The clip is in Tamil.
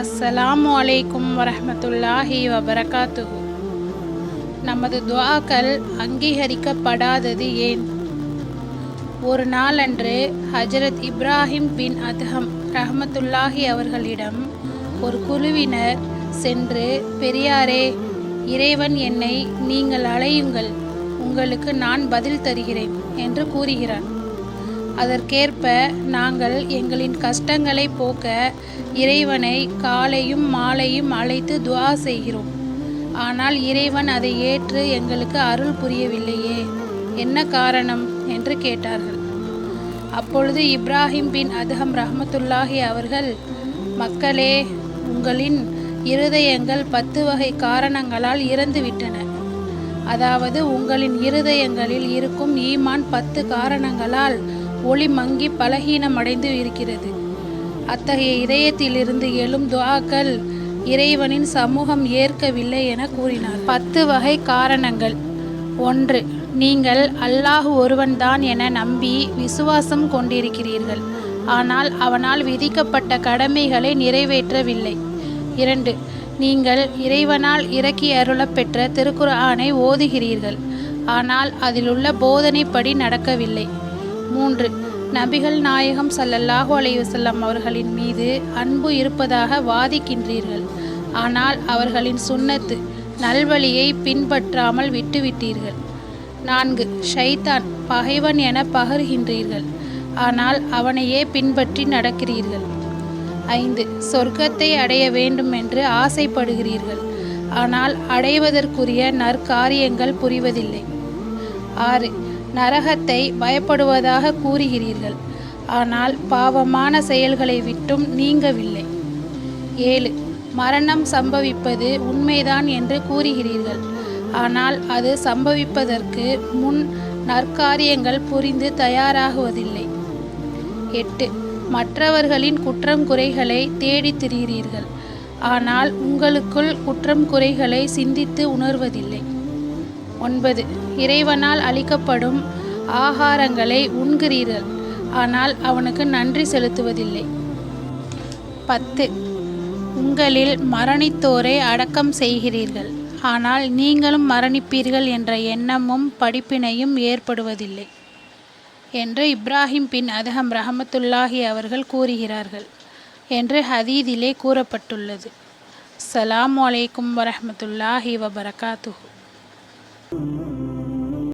அஸ்ஸலாமு அலைக்கும் வரமத்துல்லாஹி வபரகாத்துஹு. நமது துவாக்கள் அங்கீகரிக்கப்படாதது ஏன்? ஒரு நாளன்று ஹஜரத் இப்ராஹிம் பின் அத்ஹம் ரஹமத்துல்லாஹி அவர்களிடம் ஒரு குழுவினர் சென்று பெரியாரே இறைவன் என்னை நீங்கள் அழையுங்கள் உங்களுக்கு நான் பதில் தருகிறேன் என்று கூறுகிறான் அதற்கேற்ப நாங்கள் எங்களின் கஷ்டங்களை போக்க இறைவனை காலையும் மாலையும் அழைத்து துவா செய்கிறோம். ஆனால் இறைவன் அதை ஏற்று எங்களுக்கு அருள் புரியவில்லையே என்ன காரணம்? என்று கேட்டார்கள். அப்பொழுது இப்ராஹிம் பின் அதஹம் ரஹமத்துல்லாஹி அவர்கள் மக்களே உங்களின் இருதயங்கள் பத்து வகை காரணங்களால் இறந்துவிட்டன. அதாவது உங்களின் இருதயங்களில் இருக்கும் ஈமான் பத்து காரணங்களால் ஒளி மங்கி பலகீனமடைந்து இருக்கிறது. அத்தகைய இதயத்திலிருந்து எழும் துவாக்கள் இறைவனின் சமூகம் ஏற்கவில்லை என கூறினார். பத்து வகை காரணங்கள். ஒன்று நீங்கள் அல்லாஹ் ஒருவன்தான் என நம்பி விசுவாசம் கொண்டிருக்கிறீர்கள். ஆனால் அவனால் விதிக்கப்பட்ட கடமைகளை நிறைவேற்றவில்லை. இரண்டு நீங்கள் இறைவனால் இறக்கி அருளப்பெற்ற திருக்குர்ஆனை ஓதுகிறீர்கள். ஆனால் அதிலுள்ள போதனைப்படி நடக்கவில்லை. மூன்று. நபிகள் நாயகம் சல்லல்லாஹு அலைவசல்லம் அவர்களின் மீது அன்பு இருப்பதாக வாதிக்கின்றீர்கள். ஆனால் அவர்களின் சுன்னத்து நல்வழியை பின்பற்றாமல் விட்டுவிட்டீர்கள். நான்கு. ஷைத்தான் பகைவன் என பகர்கின்றீர்கள். ஆனால் அவனையே பின்பற்றி நடக்கிறீர்கள். ஐந்து. சொர்க்கத்தை அடைய வேண்டும் என்று ஆசைப்படுகிறீர்கள். ஆனால் அடைவதற்குரிய நற்காரியங்கள் புரிவதில்லை. ஆறு. நரகத்தை பயப்படுவதாக கூறுகிறீர்கள். ஆனால் பாவமான செயல்களை விட்டும் நீங்கவில்லை. ஏழு. மரணம் சம்பவிப்பது உண்மைதான் என்று கூறுகிறீர்கள். ஆனால் அது சம்பவிப்பதற்கு முன் நற்காரியங்கள் புரிந்து தயாராகுவதில்லை. எட்டு. மற்றவர்களின் குற்றம் குறைகளை தேடித் திரிகிறீர்கள். ஆனால் உங்களுக்குள் குற்றம் குறைகளை சிந்தித்து உணர்வதில்லை. ஒன்பது. இறைவனால் அளிக்கப்படும் ஆகாரங்களை உண்கிறீர்கள் ஆனால் அவனுக்கு நன்றி செலுத்துவதில்லை. பத்து. உங்களில் மரணித்தோரை அடக்கம் செய்கிறீர்கள் ஆனால் நீங்களும் மரணிப்பீர்கள் என்ற எண்ணமும் படிப்பினையும் ஏற்படுவதில்லை என்று இப்ராஹிம் பின் அதகம் ரஹமத்துல்லாஹி அவர்கள் கூறுகிறார்கள் என்று ஹதீதிலே கூறப்பட்டுள்ளது. ஸலாமு அலைக்கும் வரஹ்மத்துல்லாஹி வபரகாத்துஹு.